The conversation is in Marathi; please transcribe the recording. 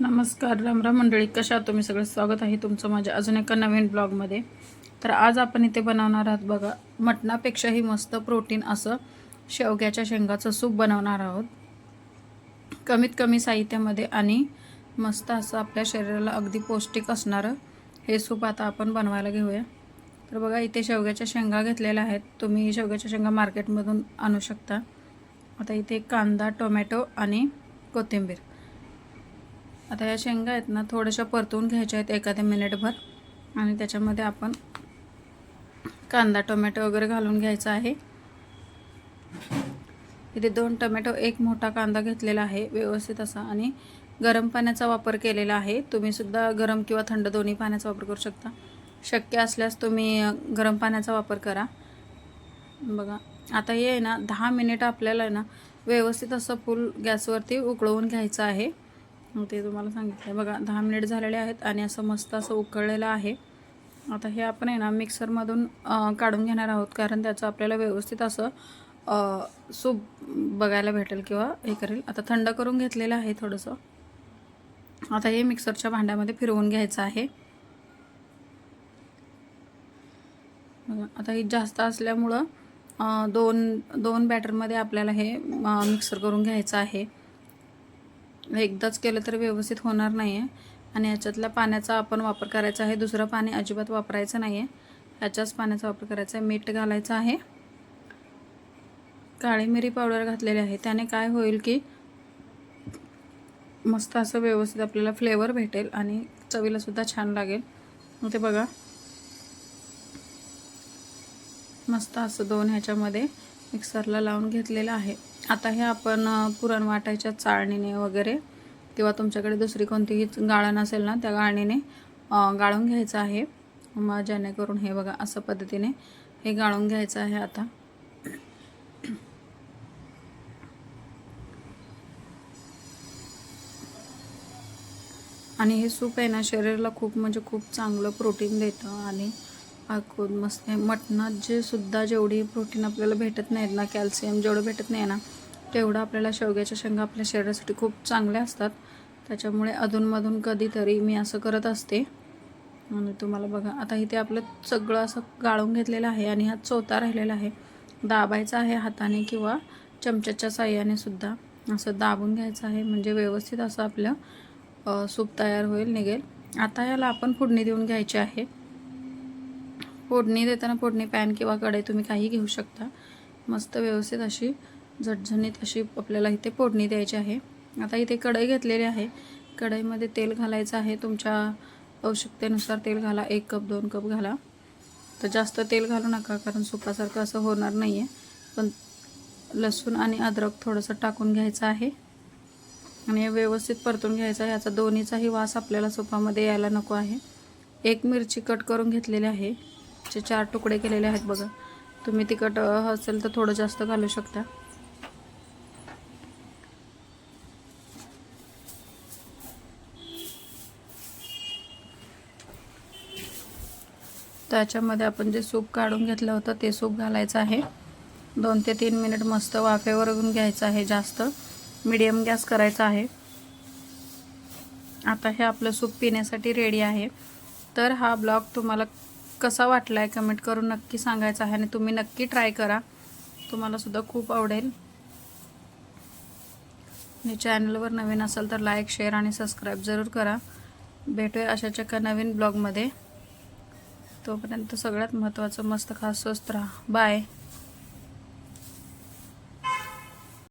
नमस्कार रामराम मंडळी. कशा आहात तुम्ही? सगळं स्वागत आहे तुमचं माझ्या अजून एका नवीन ब्लॉगमध्ये. तर आज आपण इथे बनवणार आहोत बघा मटणापेक्षाही मस्त प्रोटीन असं शेवग्याच्या शेंगाचं सूप बनवणार आहोत. कमीत कमी साहित्यामध्ये आणि मस्त असं आपल्या शरीराला अगदी पौष्टिक असणारं हे सूप आता आपण बनवायला घेऊया. तर बघा इथे शेवग्याच्या शेंगा घेतलेल्या आहेत. तुम्ही शेवग्याच्या शेंगा मार्केटमधून आणू शकता. आता इथे कांदा टोमॅटो आणि कोथिंबीर. आता या शेंगा आहेत ना थोड्याशा परतवून घ्यायच्या आहेत एखाद्या मिनिटभर. आणि त्याच्यामध्ये आपण कांदा टोमॅटो वगैरे घालून घ्यायचा आहे. इथे दोन टोमॅटो एक मोठा कांदा घेतलेला आहे व्यवस्थित असा. आणि गरम पाण्याचा वापर केलेला आहे. तुम्ही सुद्धा गरम किंवा थंड दोन्ही पाण्याचा वापर करू शकता. शक्य असल्यास तुम्ही गरम पाण्याचा वापर करा. बघा आता हे आहे ना दहा मिनिटं आपल्याला आहे ना व्यवस्थित असं फुल गॅसवरती उकळवून घ्यायचं आहे. ते तुम्हाला सांगितलं बघा दहा मिनिट झालेले आहेत आणि असं मस्त असं उकळलेलं आहे. आता हे आपण आहे ना मिक्सरमधून काढून घेणार आहोत. कारण त्याचं आपल्याला व्यवस्थित असं सूप बघायला भेटेल किंवा हे करेल. आता थंड करून घेतलेलं आहे थोडंसं. आता हे मिक्सरच्या भांड्यामध्ये फिरवून घ्यायचं आहे. आता हे जास्त असल्यामुळं दोन दोन बॅटरमध्ये आपल्याला हे मिक्सर करून घ्यायचं आहे. एकदाच केलं तर व्यवस्थित होणार नाही आहे आणि याच्यातल्या पाण्याचा आपण वापर करायचा आहे. दुसरं पाणी अजिबात वापरायचं नाही आहे ह्याच्याच पाण्याचा वापर करायचा आहे. मीठ घालायचं आहे. काळी मिरी पावडर घातलेली आहे. त्याने काय होईल की मस्त असं व्यवस्थित आपल्याला फ्लेवर भेटेल आणि चवीलासुद्धा छान लागेल. मग ते बघा. मस्त असं दोन ह्याच्यामध्ये मिक्सरला लावून घेतलेलं आहे. आता हे आपण पुरण वाटायच्या चाळणीने वगैरे किंवा तुमच्याकडे दुसरी कोणतीही गाळण असेल ना त्या गाळणीने गाळून घ्यायचं आहे. मग जेणेकरून हे बघा असं पद्धतीने हे गाळून घ्यायचं आहे आता. आणि हे सूप आहे ना शरीराला खूप म्हणजे खूप चांगलं प्रोटीन देतं आणि खूप मस्त मटणात जे सुद्धा जेवढी प्रोटीन आपल्याला भेटत नाहीत ना कॅल्शियम जेवढं भेटत नाही ना तेवढं आपल्याला शेवग्याच्या शेंगा आपल्या शरीरासाठी खूप चांगल्या असतात. त्याच्यामुळे अधूनमधून कधीतरी मी असं करत असते. आणि तुम्हाला बघा आता इथे आपलं सगळं असं गाळून घेतलेलं आहे आणि हा चोथा राहिलेला आहे. दाबायचा आहे हाताने किंवा चमच्याच्या साह्याने सुद्धा. असं दाबून घ्यायचं आहे म्हणजे व्यवस्थित असं आपलं सूप तयार होईल निघेल. आता याला आपण फोडणी देऊन घ्यायची आहे. फोडणी देताना फोडणी पॅन किंवा कढई तुम्ही काही घेऊ शकता. मस्त व्यवस्थित अशी झटझणीत अशी आपल्याला इथे फोडणी द्यायची आहे. आता इथे कढई घेतलेली आहे. कढईमध्ये तेल घालायचं आहे. तुमच्या आवश्यकतेनुसार तेल घाला. एक कप दोन कप घाला. तर जास्त तेल घालू नका कारण सुपासारखं असं होणार नाही आहे पण लसूण आणि अद्रक थोडंसं टाकून घ्यायचं आहे. आणि व्यवस्थित परतून घ्यायचं आहे. याचा दोन्हीचाही वास आपल्याला सुपामध्ये यायला नको आहे. एक मिरची कट करून घेतलेली आहे. चे चार तुकडे केलेले आहेत बघा. तुम्ही तिखट असेल तर थोडं जास्त घालू शकता. त्याच्यामध्ये आपण जे सूप काढून घेतलं होतं ते सूप घालायचं आहे. दोन ते तीन मिनिट मस्त वाफेवर घ्यायचं आहे जास्त. मीडियम गॅस करायचा आहे. आता हे आपलं सूप पिण्यासाठी रेडी आहे. तर हा ब्लॉग तुम्हाला कसा वाटला आहे कमेंट करून नक्की सांगायचा आहे आणि तुम्ही नक्की ट्राय करा. तुम्हाला सुद्धा खूप आवडेल. आणि चॅनलवर नवीन असेल तर लाईक शेअर आणि सबस्क्राईब जरूर करा. भेटूया अशाच एका नवीन ब्लॉगमध्ये. तोपर्यंत सगळ्यात महत्त्वाचं मस्त खास स्वस्त राहा. बाय